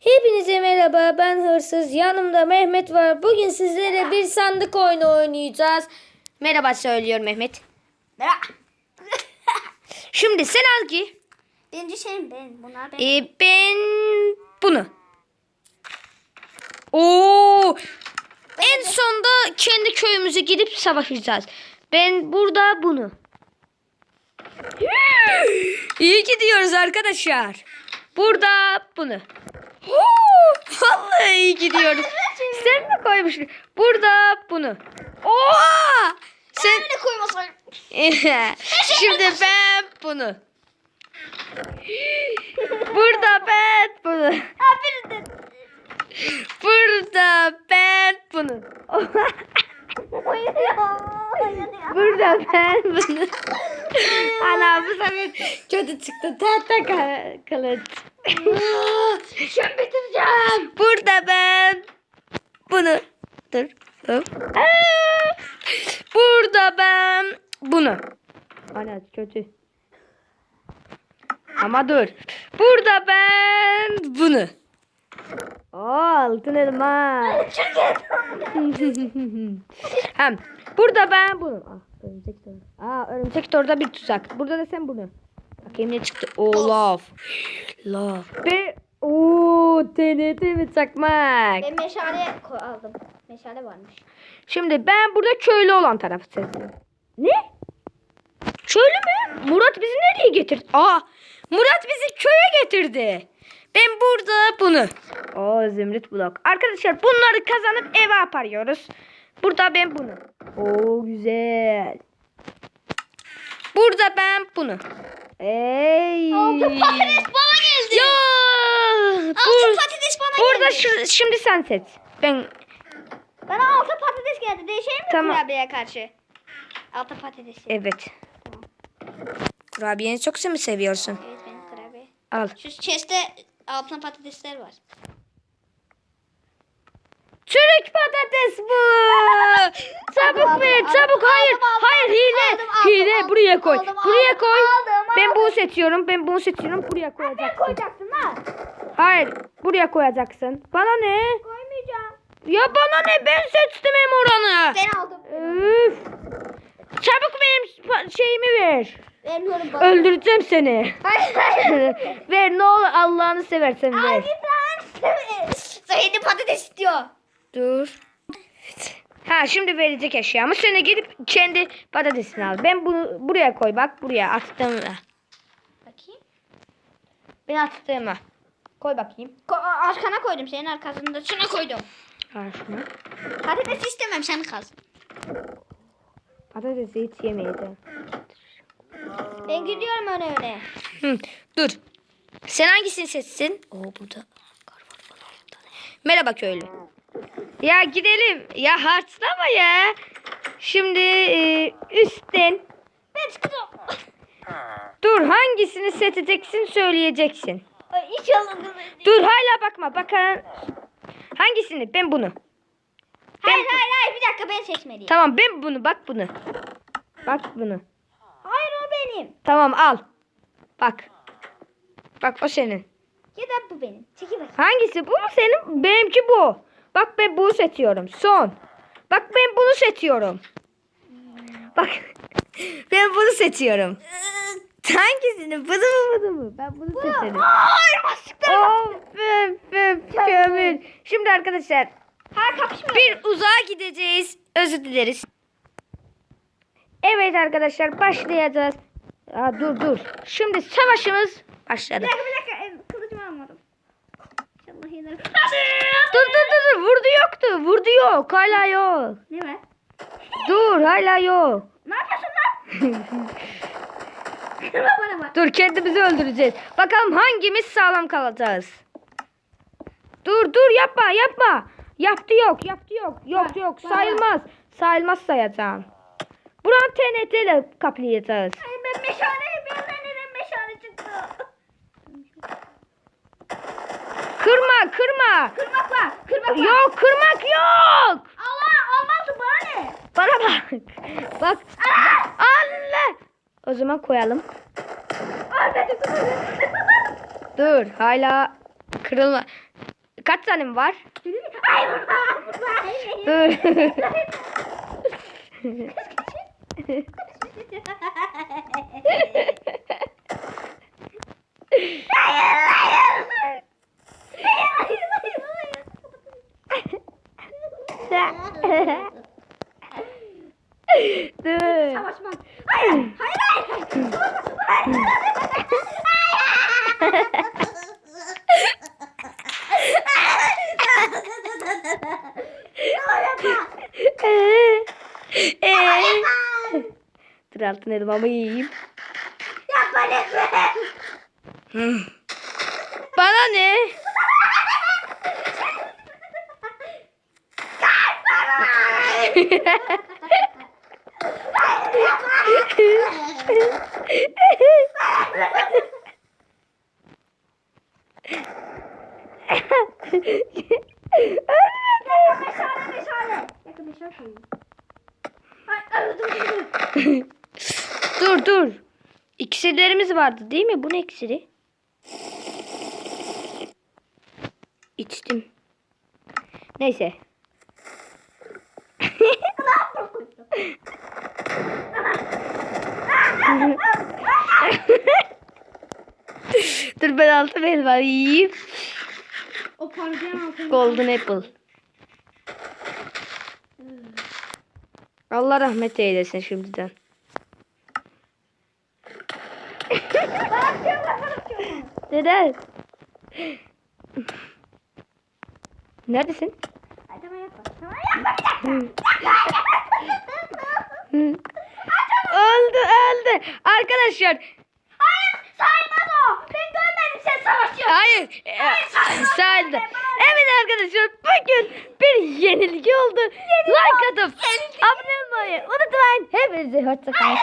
Hepinize merhaba ben Hırsız yanımda Mehmet var. Bugün sizlere bir sandık oyunu oynayacağız. Merhaba söylüyor Mehmet. Merhaba. Şimdi sen al ki. Birinci şeyim ben. Bunlar ben. Ee, ben bunu. Oo! En sonda kendi köyümüze gidip savaşacağız. Ben burada bunu. İyi gidiyoruz arkadaşlar. Burada bunu. Vallahi iyi gidiyoruz. Sen mi koymuşsun? Burada bunu. Oha! Sen Ne koymasaydım? Şimdi ben bunu. Burada ben bunu. Aferin. Burada ben bunu. Burada ben bunu. Ana bu sefer kötü çıktı. Tahta ka- kılıç. Şön bitireceğim. Burada ben bunu. Dur. Aa! Burada ben bunu. Ana kötü. Ama dur. Burada ben bunu. Oo, altın elma. Hem burada ben bunu. Ah, örümcek. Aa, örümcek torba bir tuzak. Burada da sen bunu. Bakayım ne çıktı. Oo, laf. Laf. Be Oo, TNT mi çakmak? Ben meşale aldım. Meşale varmış. Şimdi ben burada köylü olan tarafı seçtim. Ne? Köylü mü? Murat bizi nereye getirdi? Aa, Murat bizi köye getirdi. Ben burada bunu. Oo zümrüt blok. Arkadaşlar bunları kazanıp eve aparıyoruz. Burada ben bunu. Oo güzel. Burada ben bunu. Ey. Altın patates bana geldi. Ya. Altın bur- patates bana burada geldi. şu, şimdi sen seç. Ben Bana altın patates geldi. Değişeyim mi Tamam. kurabiyeye karşı? Altın patatesi. Evet. Kurabiyeni çok mu seviyorsun? Evet benim kurabiye. Al. Şu chest'te altın patatesler var. Çürük patates bu. Çabuk Aldım, ver, aldım, çabuk. Hayır, aldım, aldım, hayır hile. aldım, aldım, hile aldım, buraya koy. aldım, buraya aldım, koy. aldım, ben bunu seçiyorum. Ben bunu seçiyorum. Buraya koyacaksın. Koyacaksın lan. Hayır, buraya koyacaksın. Bana ne? Koymayacağım. Ya bana ne? Ben seçtim hem oranı. Ben aldım. Üf. Çabuk benim şeyimi ver. Vermiyorum bana. Öldüreceğim seni. Hayır hayır. ver ne olur Allah'ını seversen ver. Ay ben Sayın patates istiyor. Dur. Ha şimdi verecek eşyamı. Sonra gidip kendi patatesini al. Ben bunu buraya koy bak. Buraya attım. Bakayım. Ben attığıma. Koy bakayım. Ko- arkana koydum senin arkasında. Şuna koydum. Şunu. Patates istemem sen kaz. Patatesi hiç yemeyeceğim. Ben gidiyorum öne öne. Hı, dur. Sen hangisini seçsin? Oo burada. Merhaba köylü. Ya gidelim. Ya harçlama ya. Şimdi e, üstten. Ben çıkacağım. Dur hangisini seçeceksin söyleyeceksin. Ay inşallah. Dur hala bakma. Bakalım. Hangisini? Ben bunu. Hayır hayır hayır bir dakika ben seçmeliyim. Tamam ben bunu bak bunu. Bak bunu. Hayır o benim. Tamam al. Bak. Bak o senin. Ya da bu benim. Çekil bakayım. Hangisi bu mu senin? Benimki bu. Bak ben bunu seçiyorum. Son. Bak ben bunu seçiyorum. Bak. ben bunu seçiyorum. Hangisini? Bunu mu bunu mu? Ben bunu seçerim. Hayır kömür. Şimdi arkadaşlar kapışmıyor. bir uzağa gideceğiz. Özür dileriz. Evet arkadaşlar başlayacağız. Aa, dur dur. Şimdi savaşımız başladı. Bir dakika bir dakika. Ee, Kılıcımı almadım. İnşallah yenerim. Dur dur dur dur. Vurdu yoktu. Vurdu yok. Hala yok. Ne var? Dur hala yok. Kırma bana bak. Dur kendimizi öldüreceğiz. Bakalım hangimiz sağlam kalacağız. Dur dur yapma yapma. Yaptı yok yaptı yok. Yok yok bak. sayılmaz. Sayılmaz sayacağım. Buranı TNT ile kaplayacağız. Ay ben meşale ben neden meşale çıktı. Kırma kırma. Kırmak var. Kırmak var. Yok kırmak yok. Allah olmazdı bana ne? Bana bak. Bak. Allah. O zaman koyalım. De Dur hala Kırılma. Kaç tane mi var? Ay burada. Burada. Dur. Dur. Savaşmam. Hayır. Hayır hayır. Ee, ee. Dur altın elmamı yiyeyim. Yapma lütfen. Hmm. Bana ne? Meşale meşale. Yakın meşale koyayım. Ay, ay, dur, dur. İksirlerimiz vardı değil mi? Bu ne iksiri? İçtim. Neyse. dur ben altın elma yiyeyim. O parmağı altına. Golden apple. Allah rahmet eylesin şimdiden. Neden? Neredesin? Ay tamam yapma. Tamam yapma bir dakika. Öldü öldü. Arkadaşlar. Hayır saymaz o. Ben görmedim sen savaşıyorsun. Hayır. e, Sahilde. Evet arkadaşlar bugün bir yenilgi oldu. Like atıp abone olmayı unutmayın. Hepinize hoşçakalın.